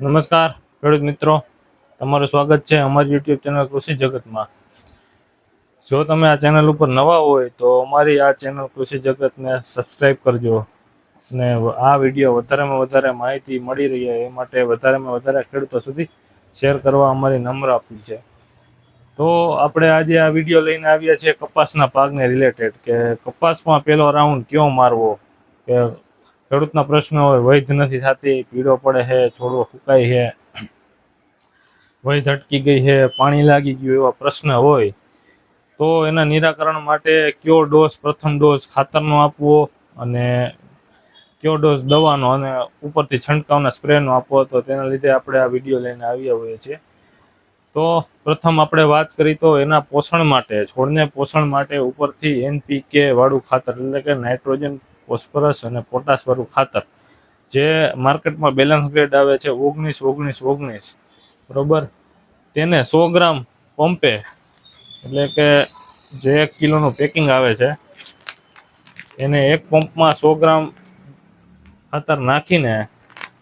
નમસ્કાર, ખેડૂત મિત્રો. તમારું સ્વાગત છે અમારી યુટ્યુબ ચેનલ કૃષિ જગતમાં. જો તમે આ ચેનલ ઉપર નવા હોય તો અમારી આ ચેનલ કૃષિ જગતને સબસ્ક્રાઈબ કરજો. અને આ વીડિયો વધારેમાં વધારે માહિતી મળી રહી એ માટે વધારેમાં વધારે ખેડૂતો સુધી શેર કરવા અમારી નમ્ર અપીલ છે. તો આપણે આજે આ વીડિયો લઈને આવ્યા છીએ કપાસના પાકને રિલેટેડ કે કપાસમાં પહેલો રાઉન્ડ કયો મારવો? કે ખેડૂતના પ્રશ્ન હોય, વૈધ નથી થતી, પીળો પડે છે છોડવો ફૂકાય છે, વૈધ અટકી ગઈ છે, પાણી લાગી ગયું એવા પ્રશ્ન હોય, તો એના નિરાકરણ માટે કયો ડોઝ, પ્રથમ ડોઝ ખાતરનો આપવો અને કયો ડોઝ દવાનો અને ઉપરથી છંટકાવના સ્પ્રેનો આપવો, તો તેના લીધે આપણે આ વીડિયો લઈને આવ્યા હોઈએ છીએ. તો પ્રથમ આપણે વાત કરી તો એના પોષણ માટે, છોડને પોષણ માટે ઉપરથી એનપીકે વાળું ખાતર, એટલે કે નાઇટ્રોજન ફોસ્ફરસ અને પોટાશવાળું ખાતર, જે માર્કેટમાં બેલેન્સ ગ્રેડ આવે છે ઓગણીસ ઓગણીસ ઓગણીસ, બરોબર? તેને સો ગ્રામ પંપે, એટલે કે જે એક કિલોનું પેકિંગ આવે છે, એને એક પંપમાં સો ગ્રામ ખાતર નાખીને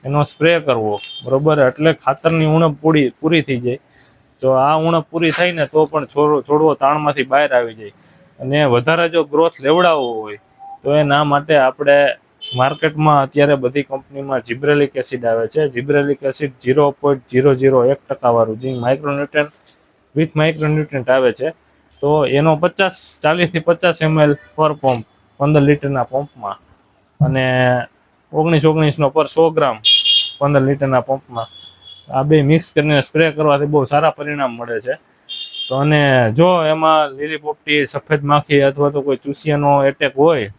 એનો સ્પ્રે કરવો, બરોબર? એટલે ખાતરની ઉણપ પૂરી પૂરી થઈ જાય. તો આ ઉણપ પૂરી થાય ને તો પણ છોડવો તાણમાંથી બહાર આવી જાય. અને વધારે જો ગ્રોથ લેવડાવવો હોય તો એના માટે આપણે માર્કેટમાં અત્યારે બધી કંપનીમાં જીબ્રેલિક એસિડ આવે છે. Gibberellic acid zero point zero zero એક ટકાવાળું જે માઇક્રોન્યુટ્રન્ટ વિથ માઇક્રોન્યુટ્રન્ટ આવે છે. તો એનો પચાસ, ચાલીસથી પચાસ એમએલ પર પંપ પંદર લીટરના પંપમાં અને ઓગણીસ ઓગણીસનો પર સો ગ્રામ પંદર લીટરના પંપમાં આ બે મિક્સ કરીને સ્પ્રે કરવાથી બહુ સારા પરિણામ મળે છે. તો અને જો એમાં લીલી પોપટી સફેદ માખી અથવા તો કોઈ ચૂસિયાનો એટેક હોય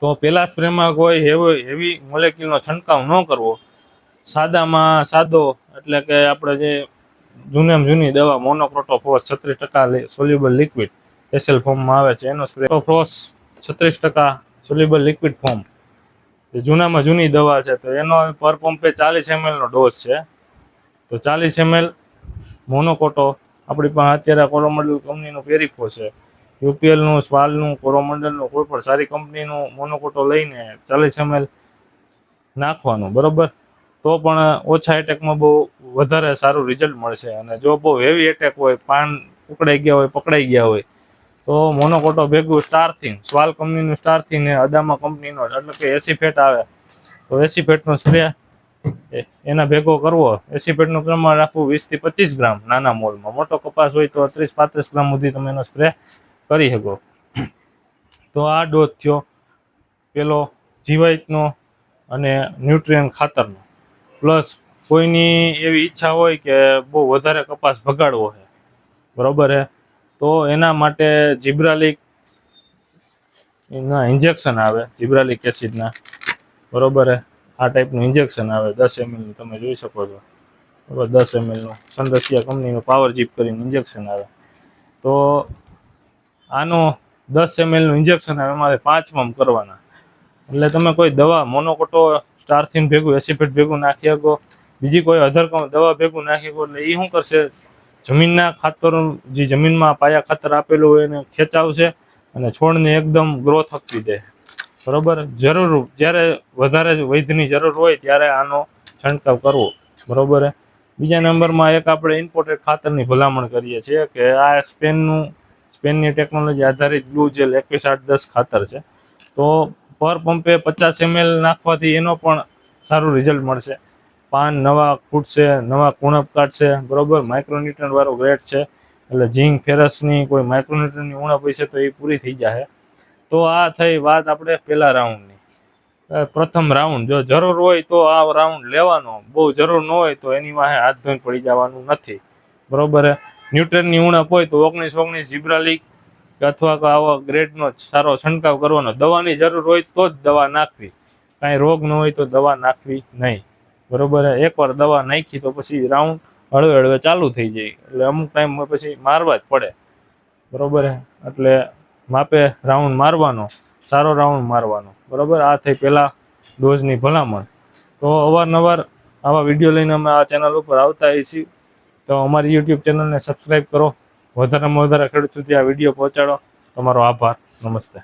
તો પેલા સ્પ્રેમાં કોઈ હેવી હેવી મોલેક્યુલનો છંટકાવ ન કરવો. સાદામાં સાદો, એટલે કે આપણે જે જૂનેમ જૂની દવા મોનોક્રોટોફોસ છત્રીસ ટકા સોલ્યુબલ લિક્વિડ એસેલ ફોર્મમાં આવે છે. એનો સ્પ્રે છત્રીસ ટકા સોલ્યુબલ લિક્વિડ ફોર્મ જૂનામાં જૂની દવા છે. તો એનો પર પંપે ચાલીસ એમએલનો ડોઝ છે. તો ચાલીસ એમએલ મોનોકોટો આપણી પાસે અત્યારે કોરોમંડલ કંપનીનો પેરીફો છે. યુપીએલનું, સ્વાલનું, કોરોમંડલનું કોઈ પણ સારી કંપનીનું મોનોકોટો લઈને ચાલીસ એમએલ નાખવાનું, બરોબર? તો પણ ઓછા એટેકમાં બહુ વધારે સારું રિઝલ્ટ મળશે અને જો બહુ હેવી એટેક હોય, પાન ઉકળાઈ ગયા હોય, પકડાઈ ગયા હોય, તો મોનોકોટો ભેગું સ્ટારથીન સ્વાલ કંપનીનું સ્ટારથીન એ અદામા કંપનીનો, એટલે કે એસી ફેટ આવે, તો એસી ફેટનો સ્પ્રે એના ભેગો કરવો. એસી ફેટનું પ્રમાણ રાખવું વીસથી પચીસ ગ્રામ નાના મોલમાં. મોટો કપાસ હોય તો ત્રીસ પાંત્રીસ ગ્રામ સુધી તમે એનો સ્પ્રે કરી શકો. તો આ ડોઝ થયો. પેલો જીવાતનો અને ન્યુટ્રિયન ખાતરનો. પ્લસ કોઈની એવી ઈચ્છા હોય કે બહુ વધારે કપાસ ભગાડવો છે બરોબર છે તો એના માટે જીબ્રાલિક ઇન્જેક્શન આવે, જીબ્રાલિક એસિડના બરાબર આ ટાઈપનું ઇન્જેક્શન આવે, દસ એમએલનું તમે જોઈ શકો છો. બરાબર, દસ એમએલનું સંદસિયા કંપનીનું પાવર જીપ કરીને ઇન્જેક્શન આવે. તો આનો દસ એમએલનું ઇન્જેક્શન અમારે પાંચ મમ કરવાના. એટલે તમે કોઈ દવા મોનોકોટો સ્ટારથીન ભેગું એસિફેટ ભેગું નાખી શકો. બીજી કોઈ અધર દવા ભેગું નાખી શકો. એટલે એ શું કરશે? જમીનના ખાતર, જે જમીનમાં પાયા ખાતર આપેલું હોય એને ખેંચાવશે અને છોડને એકદમ ગ્રોથ આપી દે. બરોબર? જરૂર, જ્યારે વધારે વૈધની જરૂર હોય ત્યારે આનો છંટકાવ કરવો. બરોબર? બીજા નંબરમાં એક આપણે ઇમ્પોર્ટેડ ખાતરની ભલામણ કરીએ છીએ કે આ સ્પેનનું સ્પેનની ટેકનોલોજી આધારિત બ્લુ જેલ એકવીસ આઠ દસ ખાતર છે. તો પર પંપે પચાસ એમએલ નાખવાથી એનો પણ સારું રિઝલ્ટ મળશે. પાન નવા ફૂટશે નવા કુણપ કાઢશે બરોબર? માઇક્રોન્યુટ્રન વાળો ગ્રેડ છે. એટલે ઝીંક, ફેરસની, કોઈ માઇક્રોન્યુટ્રનની ઉણપ હશે તો એ પૂરી થઈ જશે તો આ થઈ વાત આપણે પહેલા રાઉન્ડની પ્રથમ રાઉન્ડ જો જરૂર હોય તો આ રાઉન્ડ લેવાનો. બહુ જરૂર ન હોય તો એની વાહે હાથ ધોઈને પડી જવાનું નથી. બરોબર ન્યુટ્રનની ઉણપ હોય તો ઓગણીસ ઓગણીસ જીબ્રાલિક અથવા તો આવા ગ્રેડનો સારો છંટકાવ કરવાનો. દવાની જરૂર હોય તો જ દવા નાખવી. કાંઈ રોગ ન હોય તો દવા નાખવી નહીં. બરોબર એકવાર દવા નાખી તો પછી રાઉન્ડ હળવે હળવે ચાલુ થઈ જાય. એટલે અમુક ટાઈમ પછી મારવા જ પડે. બરોબર એટલે માપે રાઉન્ડ મારવાનો. સારો રાઉન્ડ મારવાનો. બરોબર? આ થઈ પહેલાં ડોઝની ભલામણ. તો અવારનવાર આવા વીડિયો લઈને અમે આ ચેનલ ઉપર આવતા હોઈએ છીએ તો અમારી યુટ્યુબ ચેનલને સબસ્ક્રાઈબ કરો. વધારેમાં વધારે ખેડૂત સુધી આ વીડિયો પહોંચાડો. તમારો આભાર. નમસ્તે.